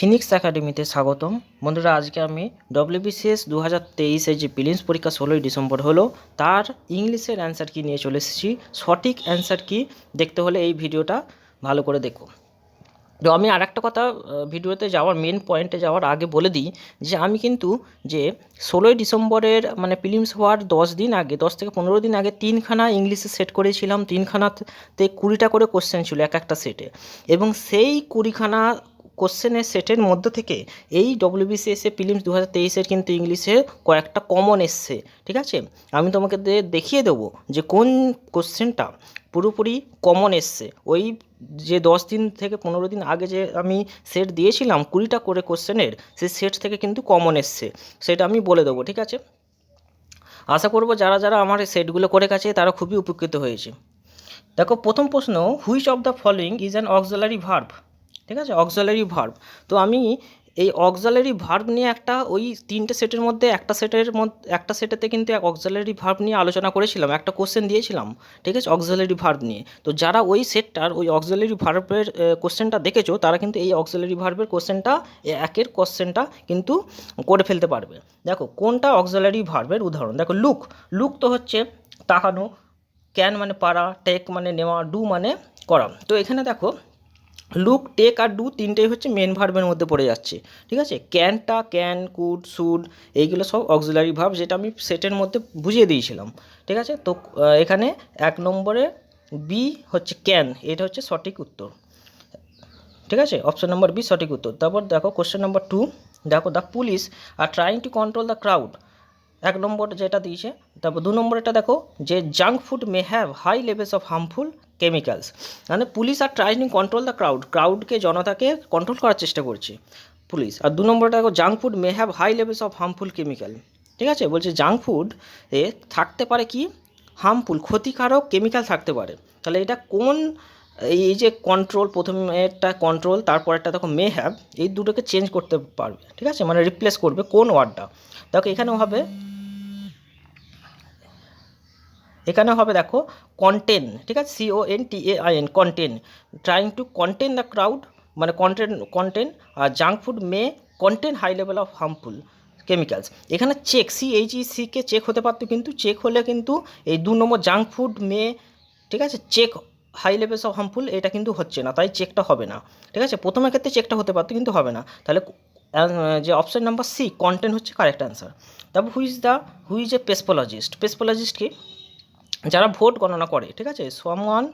Phoenix একাডেমিতে স্বাগতম। বন্ধুরা, আজকে আমি ডব্লিউবিসিএস দু হাজার তেইশে যে প্রিলিমস পরীক্ষা ষোলোই ডিসেম্বর হলো, তার ইংলিশের অ্যান্সার কি নিয়ে চলে এসেছি, সঠিক অ্যান্সার কি দেখতে হলে এই ভিডিওটা ভালো করে দেখো। তো আমি আর একটা কথা ভিডিওতে যাওয়ার মেন পয়েন্টে যাওয়ার আগে বলে দিই যে আমি কিন্তু যে ষোলোই ডিসেম্বরের মানে প্রিলিমস হওয়ার দশ দিন আগে, দশ থেকে পনেরো দিন আগে তিনখানা ইংলিশে সেট করেছিলাম, তিনখানাতে কুড়িটা করে কোশ্চেন ছিল এক একটা সেটে এবং সেই কুড়িখানা কোশ্চেনের সেটের মধ্যে থেকে এই ডব্লিউবিসিএস এ প্রিলিমস দু হাজার তেইশের কিন্তু ইংলিশে কয়েকটা কমন এসছে, ঠিক আছে? আমি তোমাকে দেখিয়ে দেবো যে কোন কোশ্চেনটা পুরোপুরি কমন এসছে। ওই যে দশ দিন থেকে পনেরো দিন আগে যে আমি সেট দিয়েছিলাম কুড়িটা করে কোশ্চেনের সেই সেট থেকে কিন্তু কমন এসছে। সেটা আমি বলে দেবো, ঠিক আছে? আশা করব যারা যারা আমার এই সেটগুলো করে গেছে, তারা খুবই উপকৃত হয়েছে। দেখো, প্রথম প্রশ্ন which of the following is an auxiliary verb ঠিক আছে? অক্সিলারি ভার্ব তো আমি এই অক্সিলারি ভার্ব নিয়ে একটা ওই তিনটে সেটের মধ্যে একটা সেটের মধ্যে, একটা সেটেতে কিন্তু অক্সিলারি ভার্ব নিয়ে আলোচনা করেছিলাম, একটা কোশ্চেন দিয়েছিলাম, ঠিক আছে? অক্সিলারি ভার্ব নিয়ে। তো যারা ওই সেটটার ওই অক্সিলারি ভার্বের কোশ্চেনটা দেখেছ, তারা কিন্তু এই অক্সালারি ভার্বের কোশ্চেনটা একের কোশ্চেনটা কিন্তু করে ফেলতে পারবে। দেখো, কোনটা অক্সিলারি ভার্বের উদাহরণ? দেখো লুক লুক তো হচ্ছে তাকানো ক্যান মানে পারা টেক মানে নেওয়া ডু মানে করা। তো এখানে দেখো লুক টেক আর ডু তিনটেই হচ্ছে মেন ভার্বের মধ্যে পড়ে যাচ্ছে। ঠিক আছে? ক্যানটা ক্যান কুড শুড এইগুলো সব অক্সিলারি ভার্ব যেটা আমি সেটের মধ্যে বুঝিয়ে দিয়েছিলাম। ঠিক আছে? তো এখানে এক নম্বরে বি হচ্ছে ক্যান এটা হচ্ছে সঠিক উত্তর। ঠিক আছে? অপশন নাম্বার বি সঠিক উত্তর। তারপর দেখো কোশ্চেন নাম্বার টু দেখো the police are trying to control the crowd এক নম্বর যেটা দিয়েছে, তারপর দু নম্বরটা দেখো, যে junk food may have high levels of harmful chemicals মানে police are trying control the crowd ক্রাউডকে জনতাকে কন্ট্রোল করার চেষ্টা করছে পুলিশ আর দু নম্বরটা দেখো junk food may have high levels of harmful chemical ঠিক আছে? বলছে জাঙ্ক ফুড এ থাকতে পারে কি? হার্মফুল ক্ষতিকারক কেমিক্যাল থাকতে পারে। তাহলে এটা কোন, এই যে কন্ট্রোল প্রথমেরটা কন্ট্রোল তারপরেরটা দেখো মে হ্যাভ এই দুটোকে চেঞ্জ করতে পারবে। ঠিক আছে? মানে রিপ্লেস করবে কোন ওয়ার্ডটা দেখো এখানেও হবে এখানে হবে দেখো কন্টেন ঠিক আছে? C O N T A I N contain trying to contain the crowd মানে contain contain R junk food may contain high level of harmful chemicals এখানে check C H E C K check হতে পারতো কিন্তু check হলে কিন্তু এই দু নম্বর junk food may ঠিক আছে? Check high levels of harmful এটা কিন্তু হচ্ছে না, তাই চেকটা হবে না, ঠিক আছে? প্রথমের ক্ষেত্রে চেকটা হতে পারতো কিন্তু হবে না। তাহলে যে অপশন নাম্বার সি কন্টেন্ট হচ্ছে কারেক্ট অ্যান্সার তারপর who's the who's a psephologist psephologist কি যারা ভোট গণনা করে, ঠিক আছে? সামওয়ান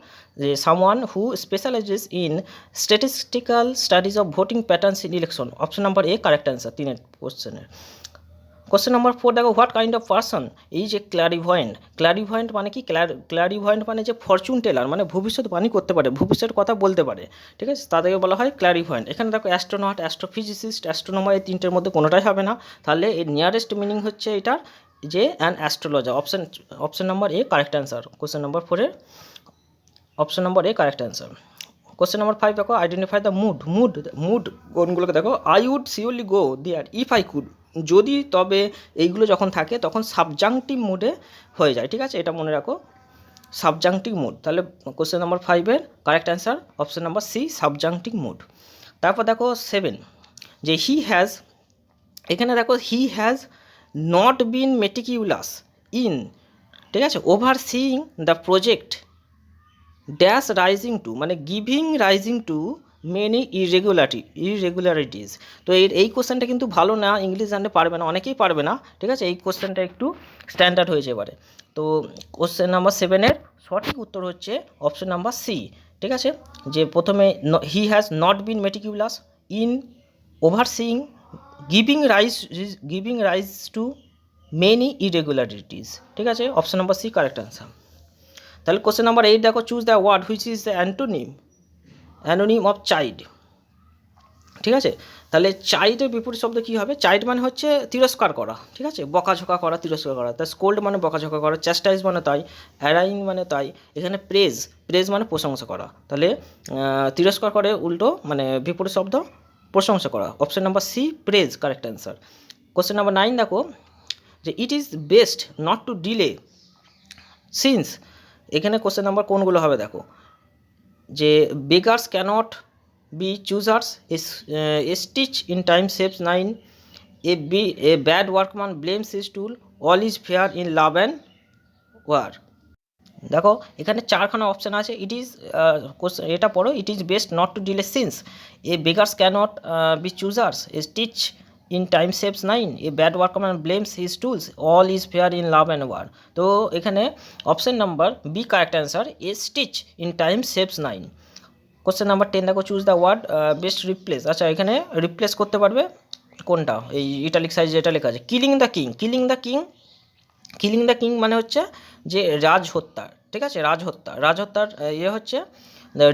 যে someone who specialises in statistical studies of voting patterns in election option number A correct answer তিনের কোশ্চেনের কোশ্চেন নাম্বার ফোর দেখো হোয়াট কাইন্ড অফ পার্সন এই যে ক্ল্যারিভয়েন্ট ক্ল্যারিভয়েন্ট মানে কি? ক্ল্যারিভয়েন্ট মানে যে ফরচুন টেলার মানে ভবিষ্যৎবাণী করতে পারে, ভবিষ্যতের কথা বলতে পারে। ঠিক আছে? তাদেরকে বলা হয় ক্ল্যারিভয়েন্ট এখানে দেখো অ্যাস্ট্রোনট অ্যাস্ট্রোফিজিসিস্ট অ্যাস্ট্রোনমার এই তিনটের মধ্যে কোনোটাই হবে না। তাহলে এর নিয়ারেস্ট মিনিং হচ্ছে এটার যে an astrologer option option number A correct answer question number ফোরের option number A correct answer question number five দেখো identify the mood mood mood কোনগুলোকে দেখো? I would surely go there if I could যদি তবে এইগুলো যখন থাকে, তখন subjunctive মুডে হয়ে যায়, ঠিক আছে? এটা মনে রাখো। সাবজাংটিভ মুড তাহলে কোশ্চেন নাম্বার ফাইভের correct answer option number C subjunctive mood তারপর দেখো সেভেন যে হি হ্যাজ এখানে দেখো he has not been meticulous in ঠিক আছে? Overseeing the project dash rising to মানে giving rising to many irregularity irregularities তো এই এই কোশ্চেনটা কিন্তু ভালো না ইংলিশ জানতে পারবে না, অনেকেই পারবে না, ঠিক আছে? এই কোশ্চেনটা একটু স্ট্যান্ডার্ড হয়েছে এবারে তো কোশ্চেন নাম্বার সেভেনের সঠিক উত্তর হচ্ছে অপশন নাম্বার সি ঠিক আছে? যে প্রথমে he has not been meticulous in overseeing giving rise giving rise to many irregularities ঠিক আছে? Option number C correct answer তাহলে কোশ্চেন নাম্বার এইট দেখো choose the word which is the antonym অ্যানোনিম of child ঠিক আছে? তাহলে চাইল্ডের বিপরীত শব্দ কী হবে? চাইল্ড মানে হচ্ছে তিরস্কার করা। ঠিক আছে? বকাঝোকা করা, তিরস্কার করা। তা স্কোল্ড মানে বকাঝোকা করা, চ্যাস্টাইজ মানে তাই অ্যারাইং মানে তাই, এখানে প্রেজ প্রেজ মানে প্রশংসা করা। তাহলে তিরস্কার করে উল্টো মানে বিপরীত শব্দ, প্রশংসা করা। Option number C, praise correct answer question number nine দেখো, যে it is best not to delay since এখানে কোশ্চেন নাম্বার কোনগুলো হবে, দেখো। যে beggars cannot be choosers a stitch in time saves nine A B a bad workman blames his tool all is fair in love and war দেখো, এখানে চারখানা option আছে। It is question এটা পড়ো। It is best not to delay since a beggars cannot be choosers a stitch in time saves nine a bad work workman blames his tools all is fair in love and war তো এখানে option number B correct answer a stitch in time saves nine question number ten দেখো choose the word best replace আচ্ছা এখানে replace করতে পারবে? কোনটা? এই italic size যেটা লেখা আছে। Killing the king killing the king killing the king মানে হচ্ছে যে রাজ হত্যা ঠিক আছে? রাজ হত্যা রাজ হত্যার ইয়ে হচ্ছে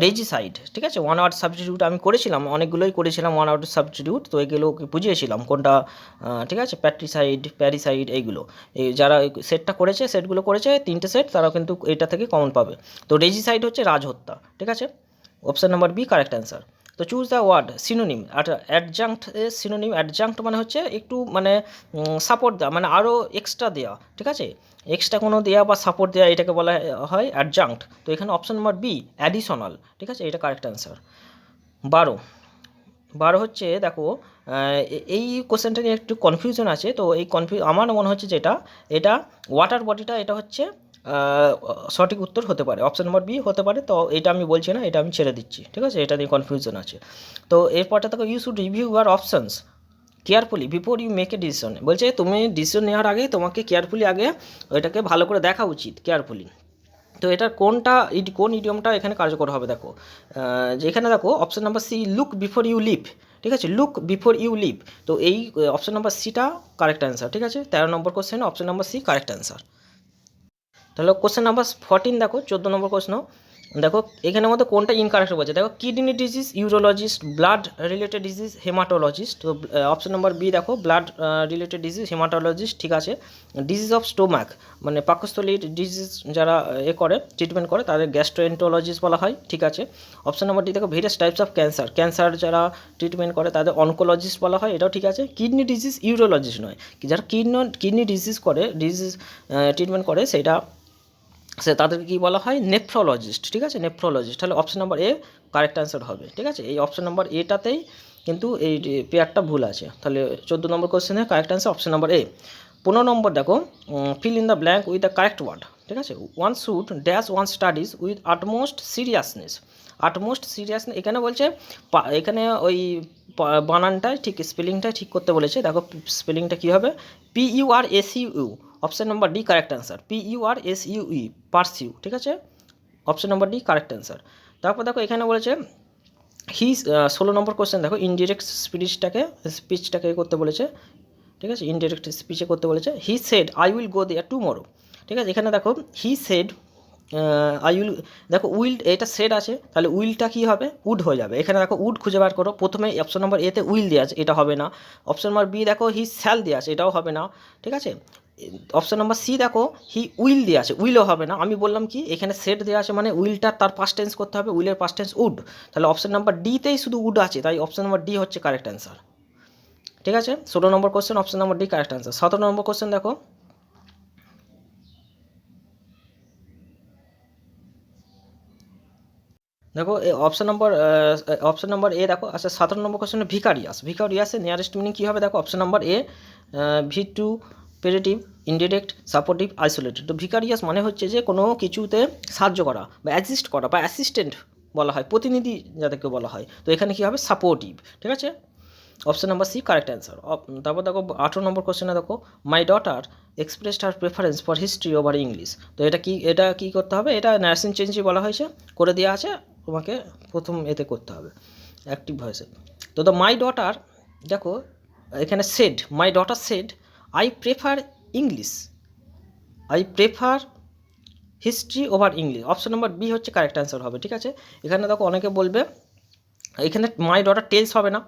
রেজিসাইড ঠিক আছে? ওয়ান আওয়ার সাবস্টিটিউট আমি করেছিলাম, অনেকগুলোই করেছিলাম ওয়ান আওয়ার সাবস্টিটিউট তো এগুলো বুঝিয়েছিলাম কোনটা ঠিক আছে? প্যাট্রিসাইড প্যারিসাইড এইগুলো এই যারা সেটটা করেছে, সেটগুলো করেছে, তিনটে সেট তারা কিন্তু এটা থেকে কমন পাবে। তো রেজিসাইড হচ্ছে রাজহত্যা, ঠিক আছে? Option number B correct answer তো চুজ দ্য ওয়ার্ড সিনোনিম আর অ্যাডজাঙ্ক্ট সিনোনিম অ্যাডজাঙ্ক্ট মানে হচ্ছে একটু মানে সাপোর্ট দেওয়া মানে আরও এক্সট্রা দেওয়া, ঠিক আছে? এক্সট্রা কোনো দেওয়া বা সাপোর্ট দেওয়া এটাকে বলা হয় অ্যাডজাঙ্ক্ট তো এখানে অপশান নাম্বার বি অ্যাডিশনাল ঠিক আছে? এটা কারেক্ট অ্যান্সার বারো বারো হচ্ছে দেখো এই কোশ্চেনটা নিয়ে একটু কনফিউশন আছে, তো এই কনফিউ আমার মনে হচ্ছে যেটা, এটা ওয়াটার বডিটা এটা হচ্ছে সঠিক উত্তর হতে পারে। অপশন নাম্বার বি হতে পারে। তো এটা আমি বলছি না এটা আমি ছেড়ে দিচ্ছি ঠিক আছে? এটা নিয়ে কনফিউশন আছে। তো এরপরটা দেখো you should review your options carefully before you make a decision বলছে তুমি ডিসিশন নেওয়ার আগে তোমাকে কেয়ারফুলি আগে ওইটাকে ভালো করে দেখা উচিত কেয়ারফুলি তো এটার কোনটা কোন ইডিয়মটা এখানে কার্যকর হবে দেখো। আহ, যে এখানে দেখো option number C look before you leap ঠিক আছে? লুক বিফোর ইউ লিভ তো এই অপশন নাম্বার সিটা কারেক্ট অ্যান্সার ঠিক আছে? তেরো নম্বর question option number C correct answer তাহলে কোশ্চেন নাম্বার ফোরটিন দেখো, চোদ্দ নম্বর প্রশ্ন। দেখো এখানের মধ্যে কোনটা ইনকারেক্ট বলছে? দেখো kidney disease urologist blood related disease haematologist তো অপশন নাম্বার বি দেখো ব্লাড রিলেটেড ডিজিজ হেমাটোলজিস্ট ঠিক আছে। ডিজিজ অফ স্টোমাক মানে পাকস্থলীর ডিজিজ যারা এ করে ট্রিটমেন্ট করে, তাদের গ্যাস্ট্রোএন্টোলজিস্ট বলা হয়, ঠিক আছে। অপশন নাম্বার ডি দেখো various types of cancer cancer যারা ট্রিটমেন্ট করে, তাদের অনকোলজিস্ট বলা হয়, এটাও ঠিক আছে। কিডনি ডিজিজ ইউরোলজিস্ট নয়। যারা কিডনি কিডনি ডিজিজ করে ডিজিজ ট্রিটমেন্ট করে, সেটা সে তাদেরকে কী বলা হয়? নেফ্রোলজিস্ট, ঠিক আছে? নেফ্রোলজিস্ট। তাহলে option number A correct answer হবে, ঠিক আছে? এই অপশন নাম্বার এটাতেই কিন্তু এই পেয়ারটা ভুল আছে। তাহলে চোদ্দ নম্বর কোশ্চেনে correct answer option number A পনেরো নম্বর দেখো fill in the blank with the correct word ঠিক আছে? One should dash one studies with utmost seriousness utmost seriousness এখানে বলছে এখানে ওই বানানটাই ঠিক স্পেলিংটাই ঠিক করতে বলেছে, দেখো স্পেলিংটা কী হবে? P U R S U option number D correct answer P U R S U E pursue ঠিক আছে? Option number D correct answer তারপর দেখো এখানে বলেছে হি ষোলো নম্বর কোশ্চেন দেখো ইনডিরেক্ট স্পিচটাকে স্পিচটাকে করতে বলেছে, ঠিক আছে? ইনডিরেক্ট স্পিচে করতে বলেছে he said I will go there tomorrow ঠিক আছে? এখানে দেখো হি সেড আই উইল দেখো, উইল এটা সেড আছে, তাহলে উইলটা কী হবে? উড হয়ে যাবে। এখানে দেখো, উড খুঁজে বার করো। প্রথমে অপশন নম্বর এতে উইল দেওয়া আছে, এটা হবে না। অপশন নম্বর বি দেখো হি স্যাল দেওয়া আছে, এটাও হবে না। ঠিক আছে? অপশন নাম্বার সি দেখো হি উইল দেওয়া আছে, উইলও হবে না। আমি বললাম কি, এখানে সেট দেওয়া আছে মানে উইলটা তার পাস্ট টেন্স করতে হবে, উইলের পাস্ট টেন্স উড। তাহলে অপশন নাম্বার ডিতেই শুধু উড আছে, তাই অপশন নাম্বার ডি হচ্ছে কারেক্ট অ্যান্সার ঠিক আছে? ষোলো নম্বর question option number D correct answer সতেরো নম্বর কোশ্চেন দেখো। দেখো, এই অপশন নম্বর অপশন নম্বর এ দেখো আচ্ছা সতেরো নম্বর কোশ্চেনে ভিকারিয়াস। ভিকারিয়াসের নিয়ারেস্ট মিনিং কী হবে? দেখো option number A vituperative indirect supportive isolated তো ভিকারিয়াস মানে হচ্ছে যে কোনো কিছুতে সাহায্য করা বা অ্যাসিস্ট করা বা অ্যাসিস্ট্যান্ট বলা হয়, প্রতিনিধি যাদেরকে বলা হয়। তো এখানে কী হবে? সাপোর্টিভ ঠিক আছে? Option number C correct answer তারপর দেখো, আঠেরো নম্বর কোশ্চেনে দেখো my daughter expressed her preference for history over English তো এটা কি এটা কি করতে হবে? এটা নার্সিং চেঞ্জই বলা হয়েছে, করে দেওয়া আছে। তোমাকে প্রথম এতে করতে হবে অ্যাক্টিভ ভয়েসে তো দ্য মাই ডটার দেখো, এখানে said my daughter said I prefer English I prefer history over English option number B হচ্ছে কারেক্ট অ্যান্সার হবে, ঠিক আছে? এখানে দেখো অনেকে বলবে, এখানে মাই ডটার টেলস হবে না,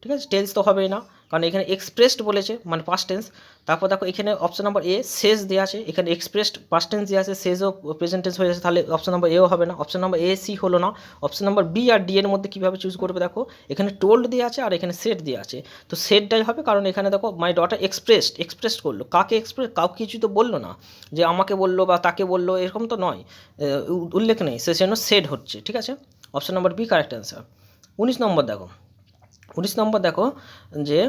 ঠিক আছে? টেলস তো হবেই না। কারণ এখানে এক্সপ্রেসড বলেছে মানে পাস্ট টেন্স তারপর দেখো এখানে অপশন নাম্বার এ শেষ দেওয়া আছে। এখানে এক্সপ্রেসড পাস্ট টেন্স দেওয়া আছে, শেষও প্রেজেন্ট টেন্স হয়ে যাচ্ছে তাহলে অপশন নাম্বার এও হবে না। অপশন নাম্বার এ সি হলো না। অপশন নাম্বার বি আর ডি এর মধ্যে কীভাবে চুজ করবে দেখো? এখানে টোল্ড দেওয়া আছে আর এখানে সেট দেওয়া আছে। তো সেটটাই হবে কারণ এখানে দেখো মাই ডটার এক্সপ্রেসড এক্সপ্রেস করল। কাকে এক্সপ্রেস কাউকে কিছু তো বলল না। যে আমাকে বলল বা তাকে বলল, এরকম তো নয়। উল্লেখ নেই। সে জন্য সেট হচ্ছে, ঠিক আছে? Option number B correct answer উনিশ নম্বর দেখো। উনিশ নম্বর দেখো যে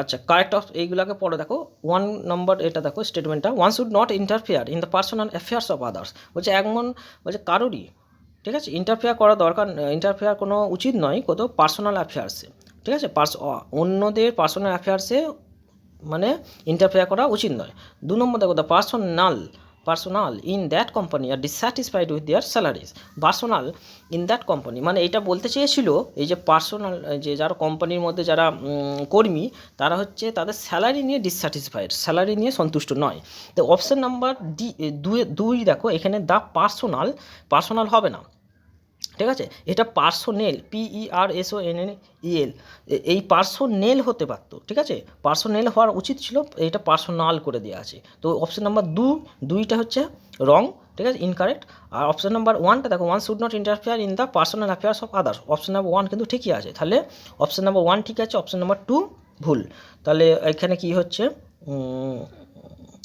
আচ্ছা কারেক্ট অফ এইগুলোকে পড়ে দেখো। ওয়ান নম্বর এটা দেখো স্টেটমেন্টটা one should not interfere in the personal affairs of others বলছে এমন বলছে, কারোরই, ঠিক আছে? ইন্টারফেয়ার করা দরকার ইন্টারফেয়ার কোনো উচিত নয় কত পার্সোনাল অ্যাফেয়ার্সে ঠিক আছে? পার্স অন্যদের পার্সোনাল অ্যাফেয়ার্সে মানে ইন্টারফেয়ার করা উচিত নয়। দু নম্বর দেখো the personal personal in that company are dissatisfied with their salaries personal in that company মানে এটা বলতে চেয়েছিল, এই যে পার্সোনাল যে যারা কোম্পানির মধ্যে যারা কর্মী, তারা হচ্ছে তাদের স্যালারি নিয়ে ডিসস্যাটিসফাইড স্যালারি নিয়ে সন্তুষ্ট নয়। তো অপশন নাম্বার ডি দুই দেখো, এখানে দ্য পার্সোনাল পার্সোনাল হবে না। ঠিক আছে? এটা personnel P E R S N N E L এই পার্সোনেল হতে পারতো, ঠিক আছে? পার্সোনেল হওয়ার উচিত ছিল, এটা পার্সোনাল করে দেওয়া আছে। তো অপশন নাম্বার দু, দুইটা হচ্ছে রং, ঠিক আছে? ইনকারেক্ট। আর অপশন নাম্বার ওয়ানটা, দেখো one should not interfere in the personal affairs of others option number one কিন্তু ঠিকই আছে। তাহলে অপশন নাম্বার ওয়ান ঠিক আছে, অপশন নাম্বার টু ভুল। তাহলে এখানে কি হচ্ছে?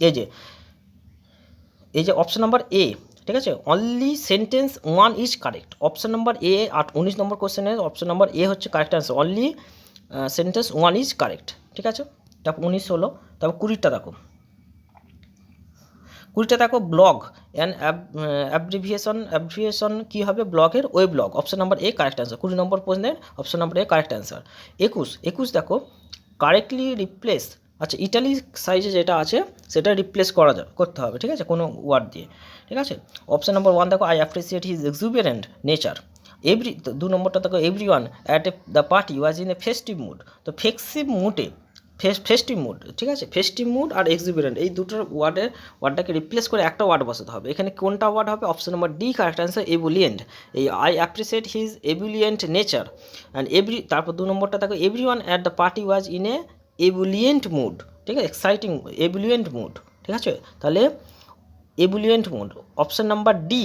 এই যে এই যে অপশন নাম্বার এ ঠিক আছে? Only sentence one is correct option number A আট উনিশ নম্বর কোশ্চেনের অপশন নাম্বার এ হচ্ছে correct answer only sentence one is correct ঠিক আছে? তারপর উনিশ হলো। তারপর কুড়িটা দেখো। কুড়িটা দেখো ব্লগ অ্যান্ড অ্যাব্রিভিয়েশন অ্যাব্রিভিয়েশন কী হবে? ব্লগের ওই blog option number A correct answer কুড়ি নম্বর প্রশ্নের option number A correct answer একুশ। একুশ দেখো। কারেক্টলি রিপ্লেস আচ্ছা ইটালি সাইজে যেটা আছে, সেটা রিপ্লেস করা যাবে, করতে হবে, ঠিক আছে? কোনো ওয়ার্ড দিয়ে, ঠিক আছে? অপশন নম্বর ওয়ান দেখো I appreciate his exuberant nature every দু নম্বরটা দেখো everyone at a the party was in a festive mood তো ফেক্সিভ মুডে ফেস ফেস্টিভ মুড ঠিক আছে? ফেস্টিভ মুড আর এক্সিবিরেন্ট এই দুটোর ওয়ার্ডের ওয়ার্ডটাকে রিপ্লেস করে একটা ওয়ার্ড বসাতে হবে। এখানে কোনটা ওয়ার্ড হবে? Option number D correct answer ebullient এই I appreciate his ebullient nature and every তারপর দু নম্বরটা দেখো every one at the party was in a ebullient mood ঠিক আছে? এক্সাইটিং এবুলিয়েন্ট মুড ঠিক আছে? তাহলে ebullient mood option number D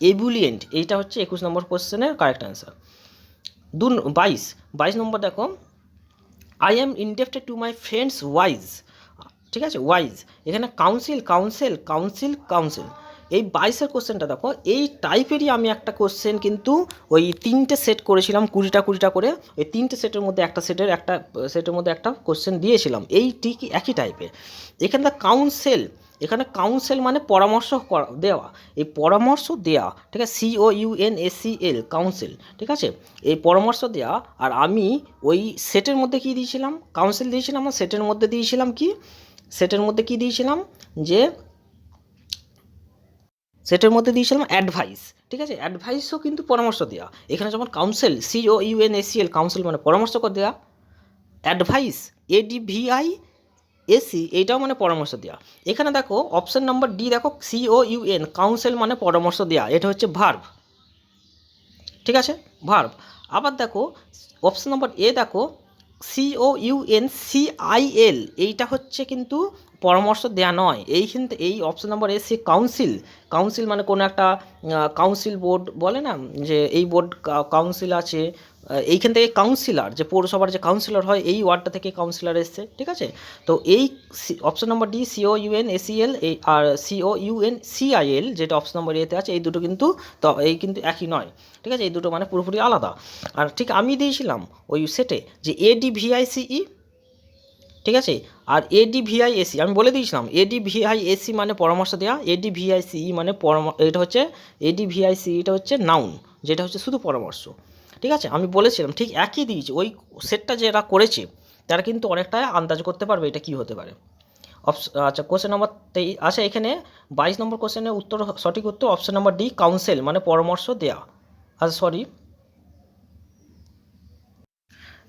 ebullient এইটা হচ্ছে একুশ নম্বর কোশ্চেনের কারেক্ট অ্যান্সার দু বাইশ বাইশ নম্বর দেখো I am indebted to my friends wise ঠিক আছে? ওয়াইজ এখানে কাউন্সিল কাউন্সিল কাউন্সিল কাউন্সিল এই বাইশের কোশ্চেনটা দেখো, এই টাইপেরই আমি একটা কোশ্চেন কিন্তু ওই তিনটে সেট করেছিলাম, কুড়িটা কুড়িটা করে। ওই তিনটে সেটের মধ্যে একটা সেটের একটা সেটের মধ্যে একটা কোশ্চেন দিয়েছিলাম। এই ঠিক একই টাইপের এখানটা কাউন্সেল এখানে কাউন্সেল মানে পরামর্শ দেওয়া। এই পরামর্শ দেওয়া ঠিক আছে? C O U N S C L council ঠিক আছে? এই পরামর্শ দেওয়া আর আমি ওই সেটের মধ্যে কি দিয়েছিলাম? কাউন্সিল দিয়েছিলাম সেটের মধ্যে দিয়েছিলাম কি? সেটের মধ্যে কি দিয়েছিলাম? যে সেটের মধ্যে দিয়েছিলাম অ্যাডভাইস ঠিক আছে? অ্যাডভাইসও কিন্তু পরামর্শ দেওয়া এখানে যেমন council C O U N S L council মানে পরামর্শ করে দেওয়া অ্যাডভাইস এডিভিআই এসি এইটাও মানে পরামর্শ দেওয়া এখানে দেখো অপশন নাম্বার ডি দেখো C O U N council মানে পরামর্শ দেওয়া এটা হচ্ছে ভার্ভ ঠিক আছে? ভার্ভ আবার দেখো অপশন নাম্বার এ দেখো সিও ইউএন সিআইএল এইটা হচ্ছে কিন্তু পরামর্শ দেওয়া নয়। এই কিন্তু এই option number A council council মানে কোনো একটা কাউন্সিল বোর্ড বলে না? যে এই বোর্ড কাউন্সিল আছে এইখান থেকে কাউন্সিলর যে পৌরসভার যে কাউন্সিলর হয়, এই ওয়ার্ডটা থেকে কাউন্সিলর এসছে, ঠিক আছে? তো এই option number D C O U N S C L এই, আর C O U N C I L যেটা অপশন নাম্বার এতে আছে, এই দুটো কিন্তু এই কিন্তু একই নয়, ঠিক আছে? এই দুটো মানে পুরোপুরি আলাদা। আর ঠিক আমি দিয়েছিলাম ওই সেটে যে এডি ভিআইসিই ঠিক আছে? আর এডি ভিআই এসি আমি বলে দিয়েছিলাম এডি ভিআই এসি মানে পরামর্শ দেওয়া এডি ভিআই সিই মানে পরামর্শ, এটা হচ্ছে এডি ভিআই সি এটা হচ্ছে নাউন যেটা হচ্ছে শুধু পরামর্শ, ঠিক আছে? আমি বলেছিলাম, ঠিক একই দিয়েছি, ওই সেটটা যেটা করেছে, তারা কিন্তু অনেকটা আন্দাজ করতে পারবে এটা কী হতে পারে। আচ্ছা কোশ্চেন নাম্বার তেই আচ্ছা এখানে বাইশ নম্বর কোশ্চেনের উত্তর, সঠিক উত্তর অপশন নাম্বার ডি কাউন্সেল মানে পরামর্শ দেয়া আচ্ছা সরি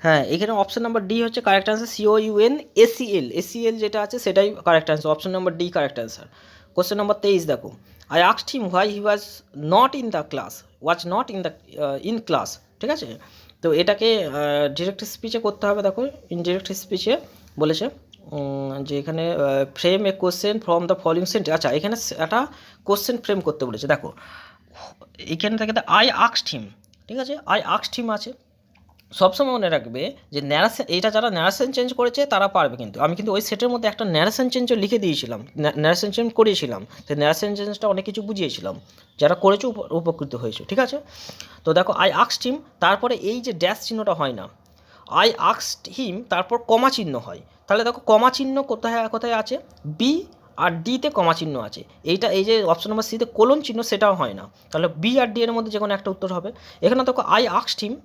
হ্যাঁ এখানে অপশন নাম্বার ডি হচ্ছে correct answer C O U N S C L S C L যেটা আছে সেটাই correct answer option number D correct answer question number তেইশ দেখো। I আক্সড him why he was not in the class was not in the in class ঠিক আছে? তো এটাকে direct স্পিচে করতে হবে দেখো ইনডিরেক্ট স্পিচে বলেছে যে এখানে frame a question from the following sentence আচ্ছা এখানে একটা কোশ্চেন ফ্রেম করতে বলেছে। দেখো, এখানে থেকে আই আক্সড হিম ঠিক আছে? আই আক্সড হিম আছে। সবসময় মনে রাখবে যে ন্যারেশন এইটা যারা ন্যারেশন চেঞ্জ করেছে তারা পারবে কিন্তু। আমি কিন্তু ওই সেটের মধ্যে একটা ন্যারেশন চেঞ্জও লিখে দিয়েছিলাম ন্যারেশন চেঞ্জ করিয়েছিলাম। তো ন্যারেশন চেঞ্জটা অনেক কিছু বুঝিয়েছিলাম, যারা করেছে উপ- উপকৃত হয়েছে, ঠিক আছে? তো দেখো আই আক্সড টিম তারপরে এই যে ড্যাশ চিহ্নটা হয় না আই আক্সড হিম তারপর কমা চিহ্ন হয়। তাহলে দেখো, কমা চিহ্ন কোথায় কোথায় আছে? বি আর ডিতে কমা চিহ্ন আছে। এইটা, এই যে অপশন নাম্বার সিতে কোলন চিহ্ন, সেটাও হয় না। তাহলে বি আর ডি এর মধ্যে যে কোনো একটা উত্তর হবে। এখানে দেখো আই আক্সড হিম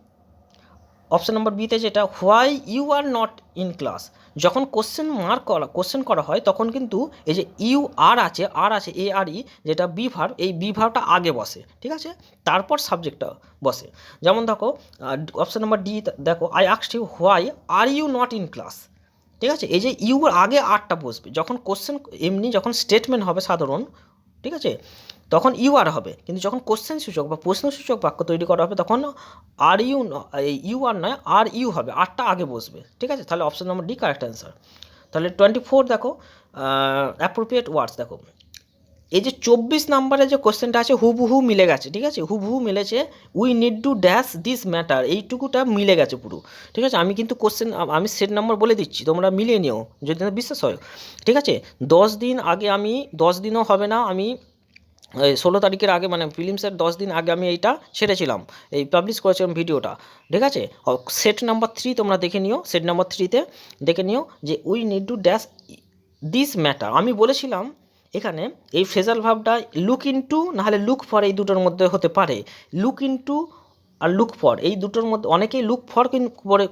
অপশন নম্বর বিতে যেটা why you are not in class যখন কোশ্চেন মার্ক করা কোশ্চেন করা হয়, তখন কিন্তু এই যে ইউ আর আছে আর আছে এ আর ই যেটা বি ভার্ব এই বি ভার্বটা আগে বসে, ঠিক আছে? তারপর সাবজেক্টটা বসে। যেমন দেখো অপশন নম্বর ডি দেখো I আক্সড you why are you not in class ঠিক আছে? এই যে ইউ এর আগে আরটা বসবে, যখন কোশ্চেন এমনি যখন স্টেটমেন্ট হবে সাধারণ, ঠিক আছে? তখন ইউ আর হবে। কিন্তু যখন কোশ্চেন সূচক বা প্রশ্ন সূচক বাক্য তৈরি করা হবে, তখন আর ইউ এই ইউ আর নয় আর ইউ হবে। আরটা আগে বসবে। ঠিক আছে? তাহলে option number D correct answer তাহলে টোয়েন্টি ফোর দেখো অ্যাপ্রোপ্রিয়েট ওয়ার্ডস দেখো। এই যে চব্বিশ নাম্বারে যে কোশ্চেনটা আছে, হুবহু মিলে গেছে। ঠিক আছে? হুবহু মিলেছে we need to dash this matter এইটুকুটা মিলে গেছে পুরো। ঠিক আছে? আমি কিন্তু কোশ্চেন আমি সেট নাম্বার বলে দিচ্ছি। তোমরা মিলিয়ে নিও, যদি না বিশ্বাস হয়। ঠিক আছে? দশ দিন আগে আমি, দশ দিনও হবে না, আমি ষোলো তারিখের আগে মানে ফিলিমসের দশ দিন আগে আমি এইটা ছেড়েছিলাম এই পাবলিশ করেছিলাম ভিডিওটা, ঠিক আছে? সেট নাম্বার থ্রি তোমরা দেখে নিও সেট নাম্বার থ্রিতে দেখে নিও যে we need to dash this matter আমি বলেছিলাম এখানে এই ফেজাল ভাবটা লুক ইনটু নাহলে লুক ফর এই দুটোর মধ্যে হতে পারে লুক ইনটু আর লুক ফর এই দুটোর মধ্যে, অনেকেই লুক ফর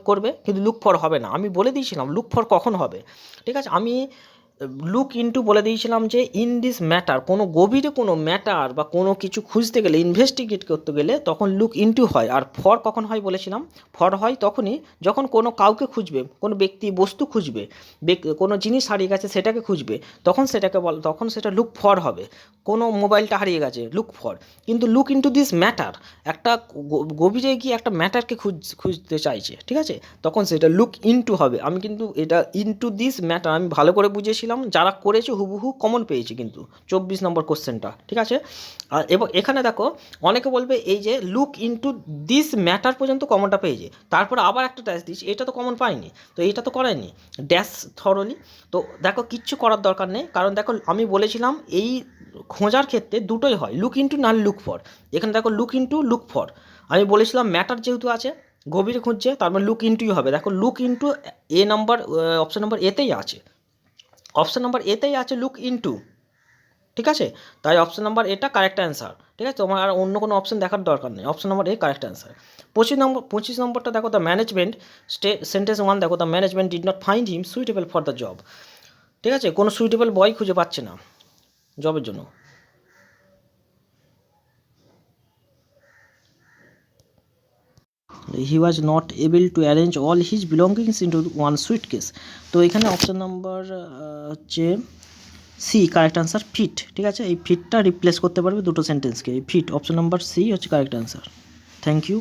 করবে, কিন্তু লুক ফর হবে না, আমি বলে দিয়েছিলাম লুক ফর কখন হবে, ঠিক আছে? আমি লুক ইনটু বলে দিয়েছিলাম যে ইন দিস ম্যাটার কোনো গভীরে কোনো ম্যাটার বা কোনো কিছু খুঁজতে গেলে ইনভেস্টিগেট করতে গেলে তখন লুক ইনটু হয়। আর ফর কখন হয় বলেছিলাম? ফর হয় তখনই যখন কোনো কাউকে খুঁজবে, কোনো ব্যক্তি বস্তু খুঁজবে কোনো জিনিস হারিয়ে গেছে সেটাকে খুঁজবে, তখন সেটাকে বল, তখন সেটা লুক ফর হবে। কোনো মোবাইলটা হারিয়ে গেছে লুক ফর কিন্তু লুক ইনটু দিস ম্যাটার একটা গভীরে গিয়ে একটা ম্যাটারকে খুঁজ, খুঁজতে চাইছে, ঠিক আছে? তখন সেটা লুক ইনটু হবে। আমি কিন্তু এটা ইনটু দিস ম্যাটার আমি ভালো করে বুঝিয়েছিলাম যারা করেছে হুবহু কমন পেয়েছে কিন্তু, চব্বিশ নম্বর কোশ্চেনটা ঠিক আছে? আর এবং, এখানে দেখো, অনেকে বলবে এই যে লুক ইনটু দিস ম্যাটার পর্যন্ত কমনটা পেয়েছে, তারপর আবার একটা ড্যাশ দিয়েছি, এটা তো কমন পাইনি, তো এটা তো করায়নি ড্যাশ থরলি তো দেখো কিচ্ছু করার দরকার নেই, কারণ দেখো আমি বলেছিলাম এই খোঁজার ক্ষেত্রে দুটোই হয় লুক ইনটু না লুক ফর এখানে দেখো লুক ইনটু লুক ফর আমি বলেছিলাম ম্যাটার যেহেতু আছে, গভীরে খুঁজছে তার মানে লুক ইনটুই হবে, দেখো look into A number option number এতেই আছে অপশন নাম্বার এতেই আছে লুক ইন টু ঠিক আছে? তাই অপশান নাম্বার এটা কারেক্ট অ্যান্সার ঠিক আছে? তোমার আর অন্য কোনো অপশন দেখার দরকার নেই। Option number A correct answer পঁচিশ নম্বর, পঁচিশ নম্বরটা দেখো the management stay sentence one দেখো the management did not find him suitable for the job ঠিক আছে? কোনো সুইটেবল বয় খুঁজে পাচ্ছে না জবের জন্য। He was not able to arrange all his belongings into one suitcase তো এখানে অপশান নাম্বার হচ্ছে সি কারেক্ট আনসার ফিট ঠিক আছে? এই ফিটটা রিপ্লেস করতে পারবে দুটো সেন্টেন্সকে এই ফিট অপশান নাম্বার সি হচ্ছে কারেক্ট আনসার থ্যাংক ইউ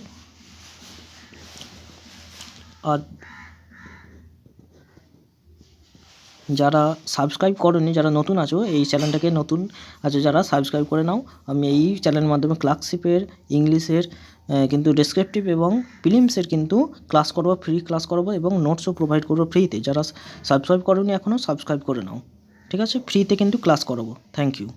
আর যারা সাবস্ক্রাইব করনি, যারা নতুন আছো, এই চ্যানেলটাকে নতুন আছো যারা সাবস্ক্রাইব করে নাও। আমি এই চ্যানেলের মাধ্যমে ক্লার্কশিপের ইংলিশের কিন্তু ডেসক্রিপটিভ এবং ফিলিমসের কিন্তু ক্লাস করব ফ্রি ক্লাস করব এবং নোটসও প্রোভাইড করব ফ্রিতে যারা সাবস্ক্রাইব করেনি এখনও সাবস্ক্রাইব করে নাও। ঠিক আছে? ফ্রিতে কিন্তু ক্লাস করব। Thank you